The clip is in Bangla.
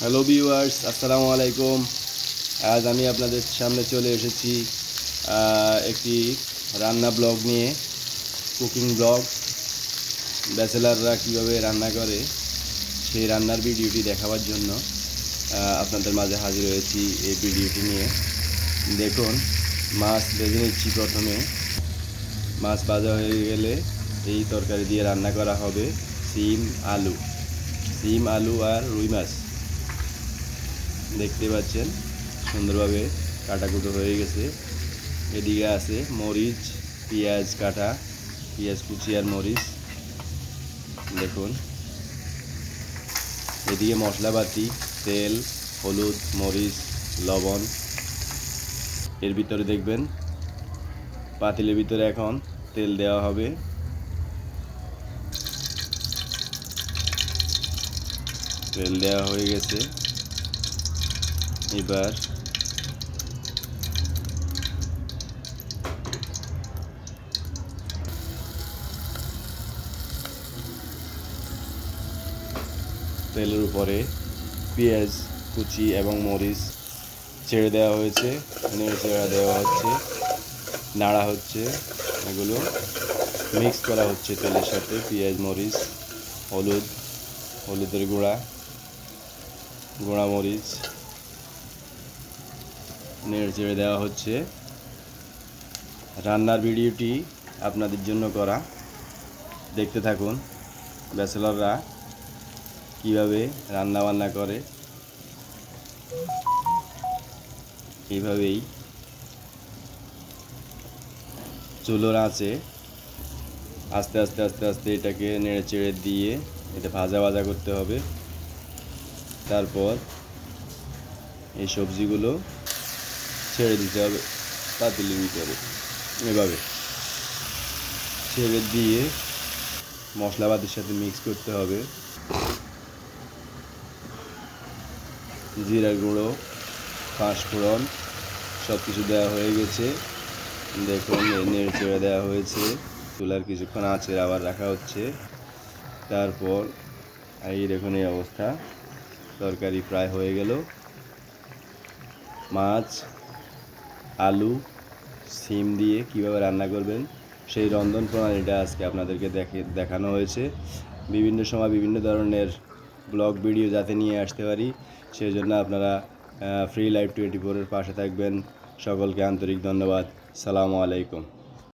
হ্যালো ভিউয়ার্স আসসালামু আলাইকুম আজ আমি আপনাদের সামনে চলে এসেছি একটি রান্না ব্লগ নিয়ে, কুকিং ব্লগ। ব্যাচেলাররা কীভাবে রান্না করে, সেই রান্নার ভিডিওটি দেখাবার জন্য আপনাদের মাঝে হাজির হয়েছি এই ভিডিওটি নিয়ে। দেখুন, মাছ ভেজে নিচ্ছি প্রথমে। মাছ ভাজা হয়ে গেলে এই তরকারি দিয়ে রান্না করা হবে, সিম, আলু। সিম, আলু আর রুই মাছ। দেখতে পাচ্ছেন, সুন্দরভাবে কাটাকুটো হয়ে গেছে। এদিকে আছে মরিচ, পেঁয়াজ কাটা, পেঁয়াজ কুচি আর মরিচ। দেখুন। এদিকে মশলাপাতি, তেল, হলুদ, মরিচ, লবণ। এর ভিতরে দেখবেন, পাতিলের ভিতরে এখন তেল দেওয়া হবে। তেল দেওয়া হয়ে গেছে। এবার তেলের উপরে পেঁয়াজ, কুচি এবং মরিচ ছেড়ে দেওয়া হয়েছে। চেড়া দেওয়া হচ্ছে। নাড়া হচ্ছে। এগুলো মিক্স করা হচ্ছে তেলের সাথে। পেঁয়াজ, মরিচ, হলুদ, হলুদের গুঁড়া গুঁড়া মরিচ। নেড়ে চেড়ে দেওয়া হচ্ছে। রান্নার ভিডিওটি আপনাদের জন্য করা। দেখতে থাকুন ব্যাচেলররা কীভাবে রান্না বান্না করে। এইভাবেই চুলোর আঁচে আস্তে আস্তে আস্তে আস্তে এটাকে নেড়ে চেড়ে দিয়ে এটা ভাজা ভাজা করতে হবে। তারপর এই সবজিগুলো ছেড়ে দিতে হবে পাতিলের হবে। এভাবে। ছেড়ে দিয়ে মশলাপাতির সাথে মিক্স করতে হবে। জিরা গুঁড়ো, পাঁচফোড়ন সব কিছু দেওয়া হয়ে গেছে। দেখুন নেড়ে চেড়ে দেওয়া হয়েছে। চুলার কিছুক্ষণ আঁচে আবার রাখা হচ্ছে। তারপর, এই দেখুন, এই অবস্থা। তরকারি প্রায় হয়ে গেল। মাছ আলু, সিম দিয়ে কীভাবে রান্না করবেন, সেই রন্ধন প্রণালীটা আজকে আপনাদেরকে দেখে, দেখানো হয়েছে। বিভিন্ন সময় বিভিন্ন ধরনের ব্লগ ভিডিও যাতে নিয়ে আসতে পারি, সেই জন্য আপনারা ফ্রি লাইভ টোয়েন্টি ফোরের পাশে থাকবেন। সকলকে আন্তরিক ধন্যবাদ। সালামু আলাইকুম।